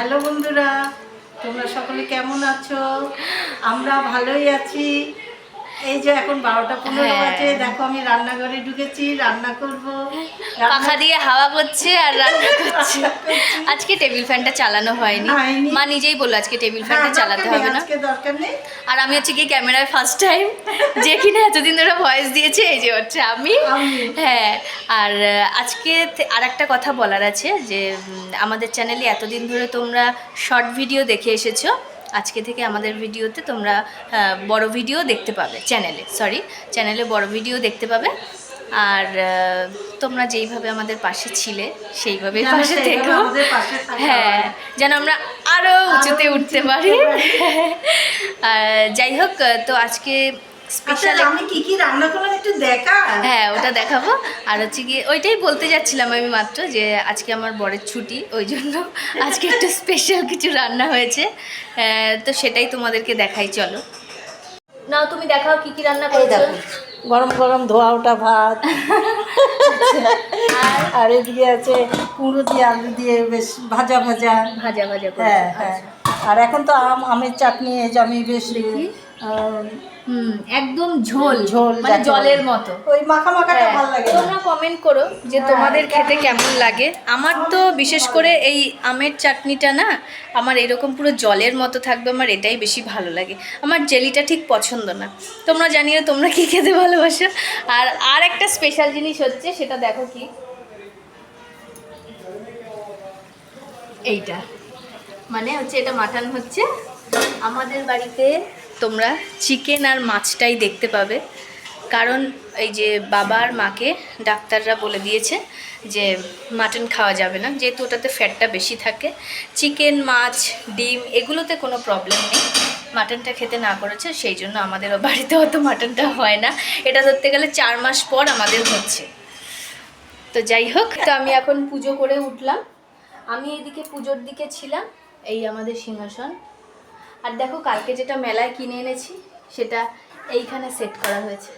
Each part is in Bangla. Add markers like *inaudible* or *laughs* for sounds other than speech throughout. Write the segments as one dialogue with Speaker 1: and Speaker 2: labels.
Speaker 1: হ্যালো বন্ধুরা তোমরা সকলে কেমন আছো? আমরা ভালোই আছি। এই যে এখন বারোটা পনেরো
Speaker 2: হ্যাঁ।
Speaker 1: বাজে দেখো আমি রান্নাঘরে ঢুকেছি রান্না করব।
Speaker 2: পাখা দিয়ে হাওয়া করছে আর রান্না *laughs* করছে। আজকে টেবিল ফ্যানটা চালানো হয়নি। মা নিজেই বলল আজকে টেবিল ফ্যানটা চালাতে হবে না।
Speaker 1: দরকার নেই।
Speaker 2: আর আমি হচ্ছে কি ক্যামেরায় ফার্স্ট টাইম যে কিনা এতদিন ধরে ভয়েস দিয়েছে এই যে হচ্ছে আমি।
Speaker 1: আমি।
Speaker 2: হ্যাঁ আর আজকে আর একটা কথা বলার আছে যে আমাদের চ্যানেলে এতদিন ধরে তোমরা শর্ট ভিডিও দেখে এসেছ। আজকে থেকে আমাদের ভিডিওতে তোমরা বড় ভিডিও দেখতে পাবে চ্যানেলে সরি চ্যানেলে বড় ভিডিও দেখতে পাবে। আর তোমরা যেইভাবে আমাদের পাশে ছিলে সেইভাবেই পাশে
Speaker 1: সেইভাবে পাশে থাকা
Speaker 2: হ্যাঁ যেন আমরা আরও উঁচুতে উঠতে পারি। *laughs* আর যাই হোক তো আজকে স্পেশাল
Speaker 1: আমি কি কি রান্না করলাম একটু দেখা?
Speaker 2: হ্যাঁ ওটা দেখাবো। আর হচ্ছে গিয়ে ওইটাই বলতে যাচ্ছিলাম আমি মাত্র যে আজকে আমার বরের ছুটি ওই জন্য আজকে একটু স্পেশাল কিছু রান্না হয়েছে। আহ, তো সেটাই তোমাদেরকে দেখাই চলো। না তুমি দেখাও কি কি রান্না করেছ
Speaker 1: দেখো গরম গরম ধোয়া ওটা ভাত।
Speaker 2: আর *laughs*
Speaker 1: আর এদিকে আছে কুমড়ো দিয়ে আলু দিয়ে বেশ ভাজা ভাজা।
Speaker 2: ভাজা ভাজা
Speaker 1: হ্যাঁ হ্যাঁ।
Speaker 2: আচ্ছা।
Speaker 1: আর এখন তো আম আমের চাটনি এই যে আমি বেশ
Speaker 2: দেখি। একদম ঝোল
Speaker 1: ঝোল
Speaker 2: মানে জলের মতো।
Speaker 1: ওই মাখা মাখাটা
Speaker 2: হ্যাঁ,
Speaker 1: ভালো লাগে
Speaker 2: তোমরা কমেন্ট করো যে
Speaker 1: হ্যাঁ,
Speaker 2: তোমাদের খেতে
Speaker 1: কেমন
Speaker 2: কেমন লাগে। আমার তো বিশেষ করে এই আমের চাটনিটা না আমার এরকম পুরো জলের মতো থাকবে আমার এটাই বেশি ভালো লাগে। আমার জেলিটা ঠিক পছন্দ না। তোমরা জানিও তোমরা কি খেতে ভালোবাসো। আর আর একটা স্পেশাল জিনিস হচ্ছে সেটা দেখো কি। এইটা। মানে হচ্ছে এটা মাটন হচ্ছে। আমাদের বাড়িতে তোমরা চিকেন আর মাছটাই দেখতে পাবে। কারণ এই যে বাবার মাকে ডাক্তাররা বলে দিয়েছে যে মাটন খাওয়া যাবে না, যেহেতু ওটাতে ফ্যাটটা বেশি থাকে। চিকেন মাছ, ডিম এগুলোতে কোনো প্রবলেম নেই। মাটনটা খেতে না করেছে, সেই জন্য আমাদের বাড়িতে অত মাটনটা হয় না। এটা ধরতে গেলে চার মাস পর আমাদের হচ্ছে। তো যাই হোক, তো আমি এখন পুজো করে উঠলাম। আমি এদিকে পুজোর দিকে ছিলাম। এই আমাদের সিংহাসন। আর দেখো, কালকে যেটা মেলায় কিনে এনেছি, সেটা এইখানে সেট করা হয়েছে।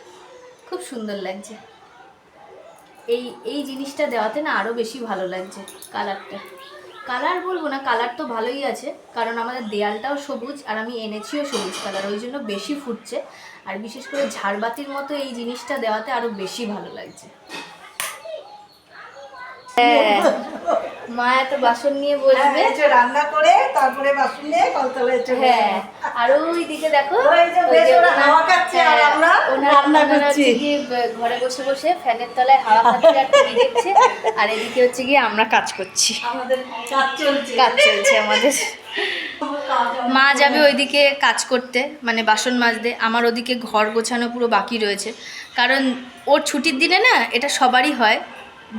Speaker 2: খুব সুন্দর লাগছে। এই এই জিনিসটা দেওয়াতে না আরও বেশি ভালো লাগছে কালারটা। কালার বলব না, কালার তো ভালোই আছে, কারণ আমাদের দেয়ালটাও সবুজ আর আমি এনেছিও সবুজ কালার, ওই জন্য বেশি ফুটছে। আর বিশেষ করে ঝাড়বাতির মতো এই জিনিসটা দেওয়াতে আরও বেশি ভালো লাগছে। মা এত বাসন নিয়ে
Speaker 1: হ্যাঁ,
Speaker 2: বসবে
Speaker 1: রান্না করে তারপরে বাসন নিয়ে কলতলায় চলে
Speaker 2: হ্যাঁ। আর ওই দিকে দেখো
Speaker 1: হাওয়া খাচ্ছে আর
Speaker 2: হ্যাঁ,
Speaker 1: আমরা রান্না করছি।
Speaker 2: ঘরে বসে বসে ফ্যানের তলায় হাওয়া খাচ্ছে আর টিভি দেখছে। আর এদিকে হচ্ছে গিয়ে আমরা কাজ করছি।
Speaker 1: আমাদের কাজ চলছে।
Speaker 2: কাজ চলছে আমাদের। মা যাবে ওইদিকে কাজ করতে মানে বাসন মাজতে। আমার ওদিকে ঘর গোছানো পুরো বাকি রয়েছে। কারণ ওর ছুটির দিনে না এটা সবারই হয়।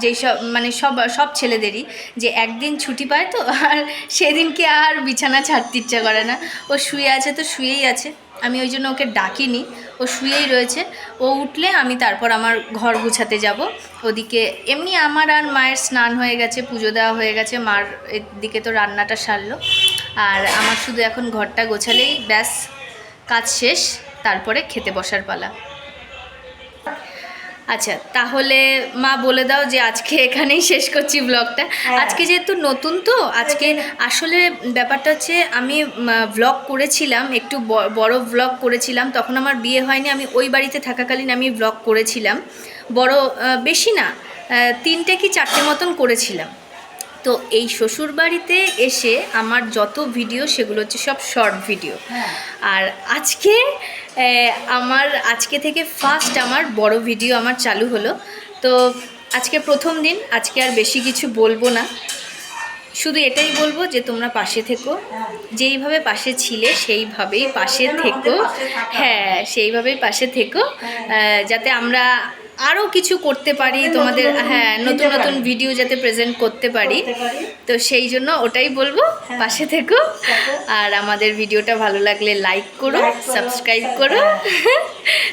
Speaker 2: যেই সব মানে সব সব ছেলেদেরই যে একদিন ছুটি পায় তো, আর সেদিনকে আর বিছানা ছাড়তে ইচ্ছা করে না। ও শুয়ে আছে তো শুয়েই আছে। আমি ওই জন্য ওকে ডাকিনি। ও শুয়েই রয়েছে। ও উঠলে আমি তারপর আমার ঘর গুছাতে যাব। ওদিকে এমনি আমার আর মায়ের স্নান হয়ে গেছে, পুজো দেওয়া হয়ে গেছে। মার দিকে তো রান্নাটা সারলো। আর আমার শুধু এখন ঘরটা গোছালেই ব্যাস, কাজ শেষ। তারপরে খেতে বসার পালা। আচ্ছা তাহলে মা বলে দাও যে আজকে এখানেই শেষ করছি ব্লগটা
Speaker 1: হ্যাঁ।
Speaker 2: আজকে যেহেতু নতুন তো আজকে আসলে ব্যাপারটা হচ্ছে আমি ব্লগ করেছিলাম একটু বড় ব্লগ করেছিলাম তখন আমার বিয়ে হয়নি আমি ওই বাড়িতে থাকাকালীন আমি ব্লগ করেছিলাম। বড় বেশি না তিনটে কি চারটে মতন করেছিলাম। তো এই শ্বশুর বাড়িতে এসে আমার যত ভিডিও সেগুলো হচ্ছে সব শর্ট ভিডিও
Speaker 1: হ্যাঁ।
Speaker 2: আর আজকে আমার আজকে থেকে ফার্স্ট আমার বড় ভিডিও আমার চালু হলো তো আজকে প্রথম দিন আজকে আর বেশি কিছু বলব না শুধু এটাই বলব যে তোমরা পাশে থেকো। যেইভাবে পাশে ছিলে সেইভাবেই পাশে থেকো
Speaker 1: আমাদের পাশে থাকা।
Speaker 2: হ্যাঁ সেইভাবেই পাশে থেকো
Speaker 1: হ্যাঁ।
Speaker 2: যাতে আমরা আরও কিছু করতে পারি তোমাদের হ্যাঁ নতুন নতুন ভিডিও যাতে প্রেজেন্ট করতে পারি। তো সেই জন্য ওটাই বলব
Speaker 1: হ্যাঁ।
Speaker 2: পাশে থেকো। আর আমাদের ভিডিওটা ভালো লাগলে লাইক করো
Speaker 1: করো,
Speaker 2: সাবস্ক্রাইব *laughs* করো।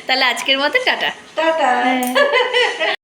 Speaker 2: তাহলে আজকের মতো টাটা।
Speaker 1: টাটা।